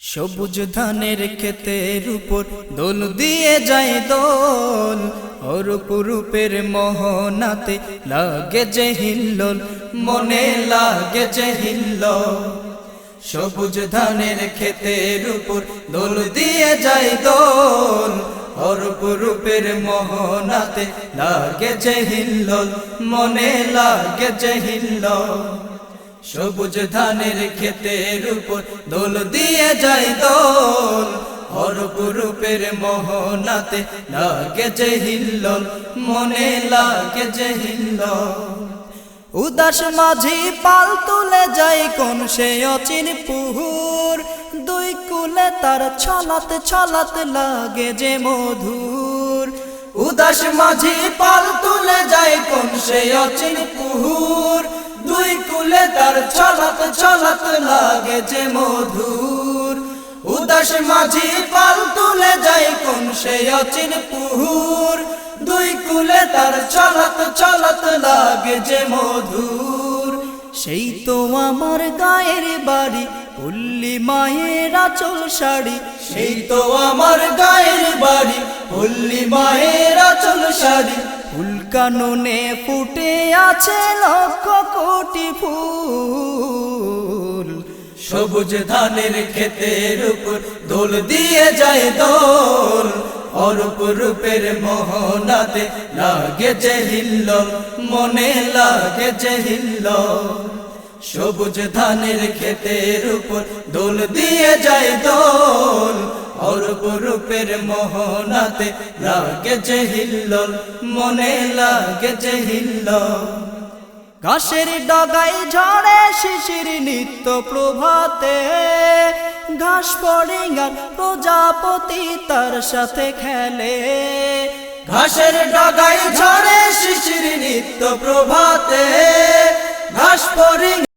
সবুজ ধানের ক্ষেতের উপর দোল দিয়ে যায় দোল। অরূপ রূপের মোহনাতে লাগে যে হিল্লোল, মনে লাগে যে হিল্লোল। সবুজ ধানের ক্ষেতের উপর দোল দিয়ে যায় দোল। অরূপ রূপের মোহনাতে লাগে যে হিল্লোল, মনে লাগে যে হিল্লোল। সবুজ ধানের ক্ষেতের উপর দোল দিয়ে যায় দোল। অরূপ রূপের মোহনাতে লাগে যে হিল্লোল, মনে লাগে যে হিল্লোল। উদাস মাঝি পাল তুলে যাই কোন সে অচিন পুহুর। দুই কুলে তার ছলাতে ছলাতে লাগে যে মধুর। উদাস মাঝি পাল তুলে যায় কোন সে অচিন পুহুর। দুই কুলে তার ছলাতে ছলাতে লাগে যে মধুর। উদাস মাঝি পাল তুলে যায় কোন সে অচিন পুহুর। দুই কুলে তার চলত চলত লাগে যে মধুর। সেই তো আমার গায়ের বাড়ি, পল্লী মায়ের আচল শাড়ি। সেই তো আমার গায়ের বাড়ি, পল্লী মায়ের আচল শাড়ি। কাননে ফুটে আছে লক্ষ কোটি ফুল। সবুজ ধানের ক্ষেতের উপর দোল দিয়ে যায় দোল। অরূপ রূপের মোহনাতে লাগে যে হিল্লোল, মনে লাগে যে হিল্লোল। সবুজ ধানের ক্ষেতের উপর দোল দিয়ে যায় দোল। অরূপ রূপের মোহনাতে লাগে যে হিল্লোল, মনে লাগে যে হিল্লোল। ঘাসের ডগাই ঝড়ে শিশির নিত্য প্রভাতে, ঘাস গান প্রজাপতি তার সাথে খেলে। ঘাসের ডগাই ঝড়ে শিশির নিত্য প্রভাতে, ঘাস পড়ে